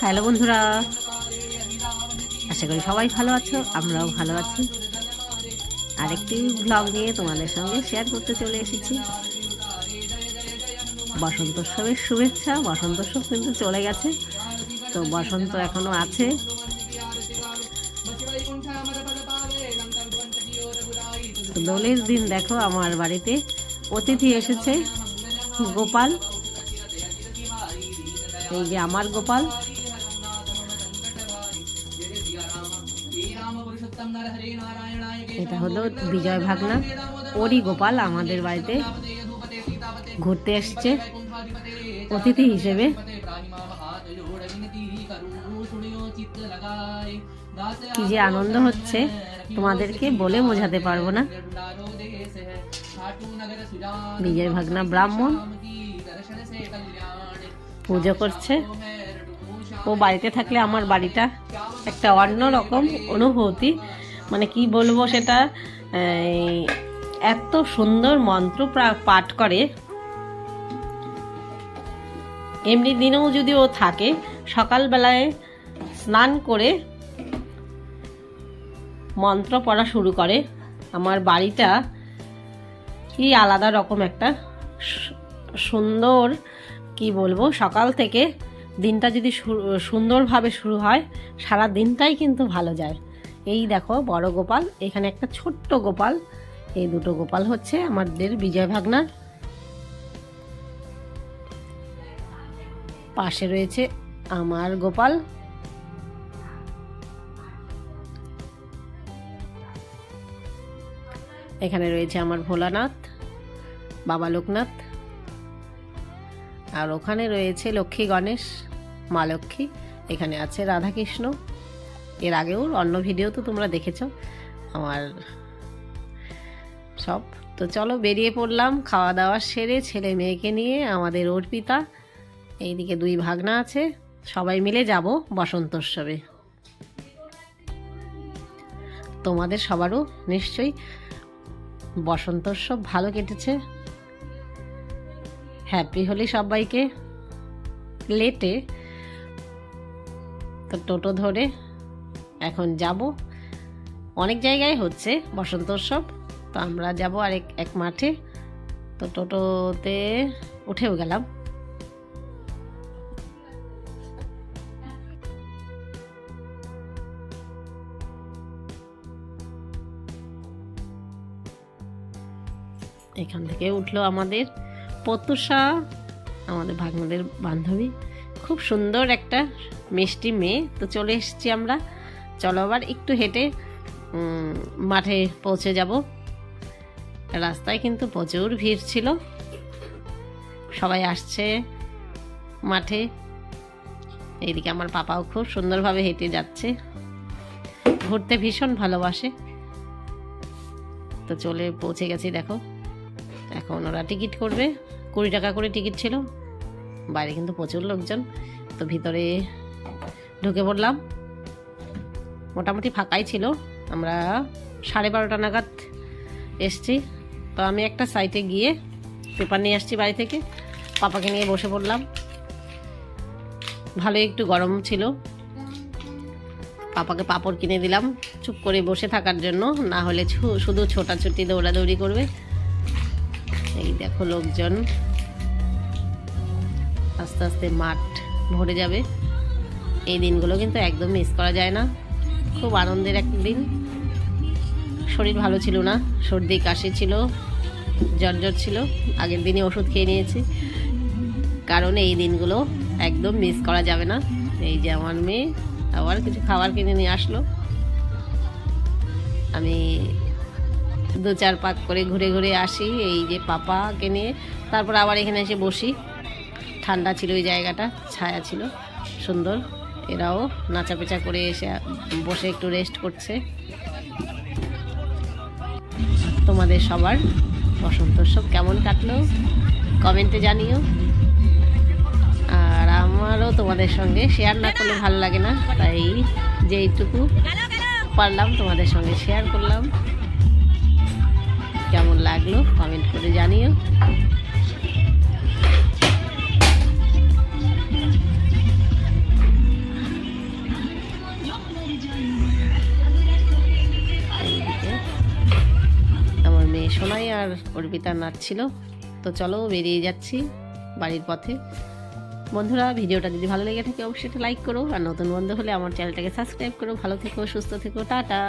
Hello বন্ধুরা। আশা করি সবাই ভালো আছো, আমরাও ভালো আছি। আরেকটি ব্লগ নিয়ে তোমাদের সঙ্গে শেয়ার করতে চলে এসেছি। বসন্ত উৎসবের শুভেচ্ছা, বসন্ত উৎসব কিন্তু চলে গেছে। তো বসন্ত এখনও আছে। দোলের দিন দেখো, আমার বাড়িতে অতিথি এসেছে, গোপাল। এই যে আমার গোপাল। এটা হলো বিজয় ভাগনা। ওরই গোপাল আমাদের বাড়িতে ঘুরতে এসছে। অতিথি হিসেবে। কি যে আনন্দ হচ্ছে, তোমাদেরকে বলে বোঝাতে পারব না। বিজয় ভাগনা ব্রাহ্মণ। পুজো করছে। ও বাড়িতে থাকলে আমার বাড়িটা একটা অন্য রকম অনুভূতি। মানে কি বলব সেটা? এত সুন্দর মন্ত্র পাঠ করে। এমনি দিনেও যদি ও থাকে, সকালবেলায় স্নান করে মন্ত্র পড়া শুরু করে। আমার বাড়িটা কি আলাদা রকম একটা সুন্দর, কি বলব, সকাল থেকে দিনটা যদি সুন্দরভাবে শুরু হয়, সারা দিনটাই কিন্তু ভালো যায়। এই দেখো, বড় গোপাল। এখানে একটা ছোট্ট গোপাল। এই দুটো গোপাল হচ্ছে আমাদের বিজয় ভাগনার। পাশে রয়েছে আমার গোপাল। এখানে রয়েছে আমার ভোলানাথ, বাবা লোকনাথ। আর ওখানে রয়েছে লক্ষ্মী গণেশ, মা লক্ষ্মী। এখানে আছে রাধাকৃষ্ণ। এর আগেও, অন্য ভিডিও তো তোমরা দেখেছ। আমার সব। তো চলো বেরিয়ে পড়লাম, খাওয়া দাওয়া সেরে ছেলে মেয়েকে নিয়ে, আমাদের অর্পিতা, এইদিকে দুই ভাগনা আছে, সবাই মিলে যাব বসন্তোৎসবে। তোমাদের সবারও নিশ্চয়ই বসন্তোৎসব ভালো কেটেছে। হ্যাপি হোলি সবাইকে। লেটে তো টোটো ধরে এখন যাব। অনেক জায়গায় হচ্ছে বসন্ত উৎসব, তো আমরা যাব আর এক মাঠে। তো টোটোতে উঠেও গেলাম। এখান থেকে উঠল আমাদের পতুষা আমাদের ভাগনাদের বান্ধবী। খুব সুন্দর একটা মিষ্টি মেয়ে। তো চলে এসেছি আমরা। চলো আবার একটু হেঁটে মাঠে পৌঁছে যাব। রাস্তায় কিন্তু প্রচুর ভিড় ছিল। সবাই আসছে মাঠে। এইদিকে আমার পাপাও খুব সুন্দরভাবে হেঁটে যাচ্ছে। ঘুরতে ভীষণ ভালোবাসে। তো চলে পৌঁছে গেছি, দেখো। এখন ওরা টিকিট করবে। কুড়ি টাকা করে টিকিট ছিল। বাইরে কিন্তু প্রচুর লোকজন। তো ভিতরে ঢুকে পড়লাম। মোটামুটি ফাঁকাই ছিল। আমরা সাড়ে বারোটা নাগাদ এসছি। তো আমি একটা সাইটে গিয়ে পেপার নিয়ে আসছি বাড়ি থেকে। পাপাকে নিয়ে বসে পড়লাম। ভালোই একটু গরম ছিল। পাপাকে পাপড় কিনে দিলাম। চুপ করে বসে থাকার জন্য। না হলে শুধু ছোটাছুটি দৌড়াদৌড়ি করবে। এই দেখো লোকজন। আস্তে আস্তে মাঠ ভরে যাবে। এই দিনগুলো কিন্তু একদম মিস করা যায় না। খুব আনন্দের একটা দিন। শরীর ভালো ছিল না, সর্দি, কাশি ছিল, জ্বর জ্বর ছিল। আগের দিনে ওষুধ খেয়ে নিয়েছি। কারণ এই দিনগুলো একদম মিস করা যাবে না। এই যে আমার মেয়ে, আবার কিছু খাবার কিনে নিয়ে আসলো। আমি দু চার পাক করে ঘুরে ঘুরে আসি, এই যে পাপাকে নিয়ে। তারপর আবার এখানে এসে বসি। ঠান্ডা ছিল ওই জায়গাটা, ছায়া ছিল, সুন্দর। এরাও নাচাপেচা করে এসে বসে একটু রেস্ট করছে। তোমাদের সবার বসন্ত উৎসব কেমন কাটলো? কমেন্টে জানিও। আর আমারও তোমাদের সঙ্গে শেয়ার না করলে ভালো লাগে না, তাই যেইটুকু পারলাম তোমাদের সঙ্গে শেয়ার করলাম। কেমন লাগল কমেন্ট করে জানিও। আর অর্পিতা নাচছিল তো চলো বেরিয়ে যাচ্ছি বাড়ির পথে। বন্ধুরা, ভিডিওটা যদি ভালো লেগে থাকে, অবশ্যই লাইক করো। আর নতুন বন্ধু হলে আমার চ্যানেলটাকে সাবস্ক্রাইব করো। ভালো থেকো, সুস্থ থেকো, টাটা।